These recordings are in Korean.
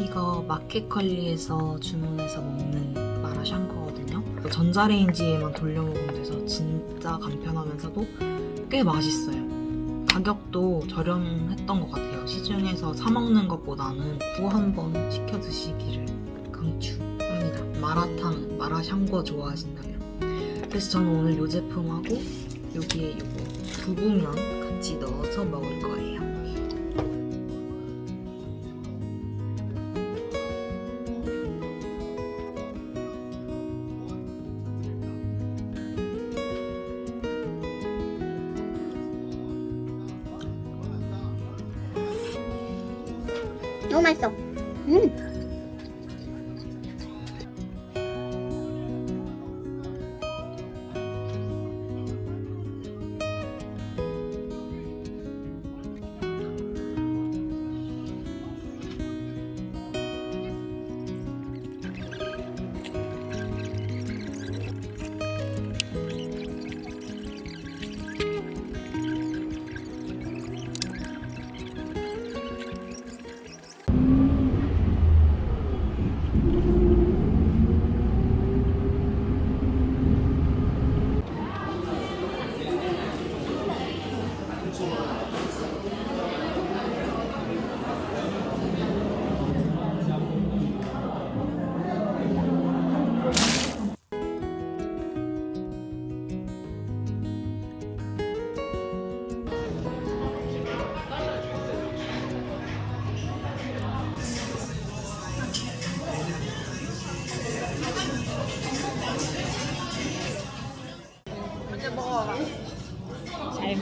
이거 마켓컬리에서 주문해서 먹는 마라샹궈거든요. 전자레인지에만 돌려 먹으면 돼서 진짜 간편하면서도 꽤 맛있어요. 가격도 저렴했던 것 같아요. 시중에서 사 먹는 것보다는 꼭 한번 시켜 드시기를 강추합니다. 마라탕, 마라샹궈 좋아하신다면. 그래서 저는 오늘 이 제품하고 여기에 이거 두부면 같이 넣어서 먹을 거예요. 너무 맛있어.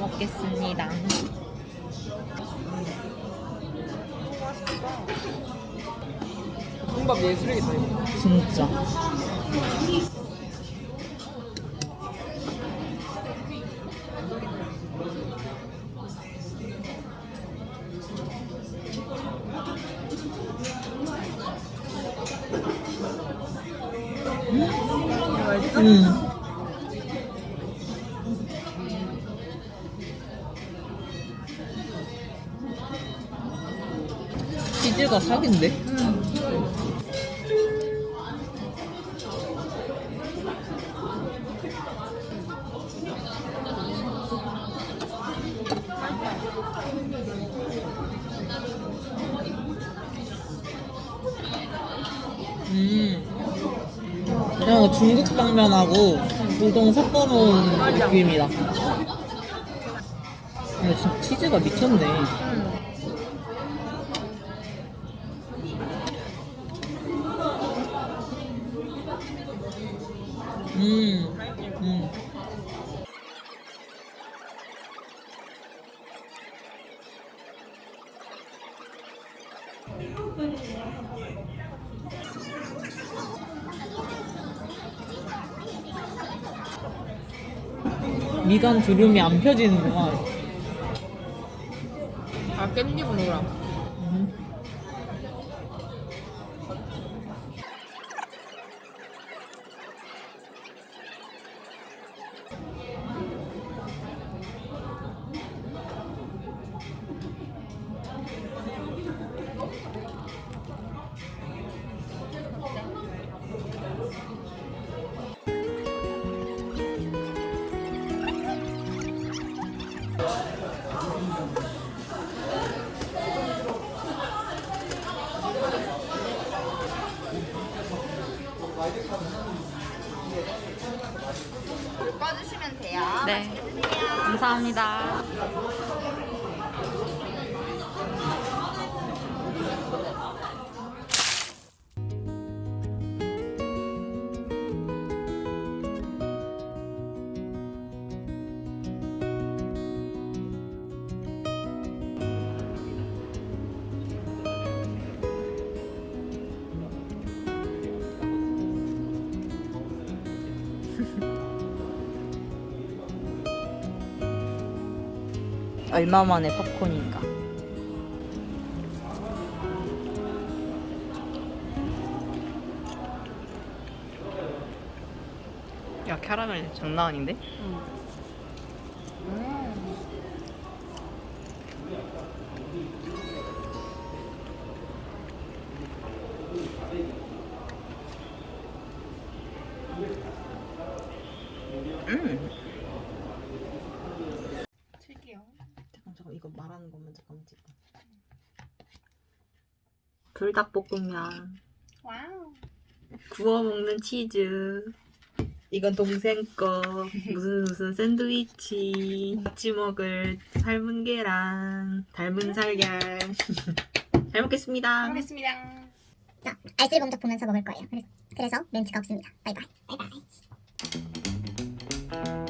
먹겠습니다. 볶음밥 예술이겠다 이거. 진짜. 음. 사기인데? 음. 그냥 중국 당면하고 우동 섞어놓은 느낌이다. 근데 진짜 치즈가 미쳤네. 음, 음. 미간 주름이 안 펴지는구만. 아 깻잎 노랑. 음. 꺼주시면 돼요. 네. 감사합니다. 얼마 만에 팝콘인가? 야 캐러멜 장난 아닌데? 불닭볶음면. 와우. 구워 먹는 치즈. 이건 동생 거. 무슨 무슨 샌드위치. 같이 먹을 삶은 계란. 닮은 살걀. 잘 먹겠습니다. 알겠습니다. 자, 알쓸공작 보면서 먹을 거예요. 그래서, 그래서 멘트가 없습니다. 바이바이. 바이바이.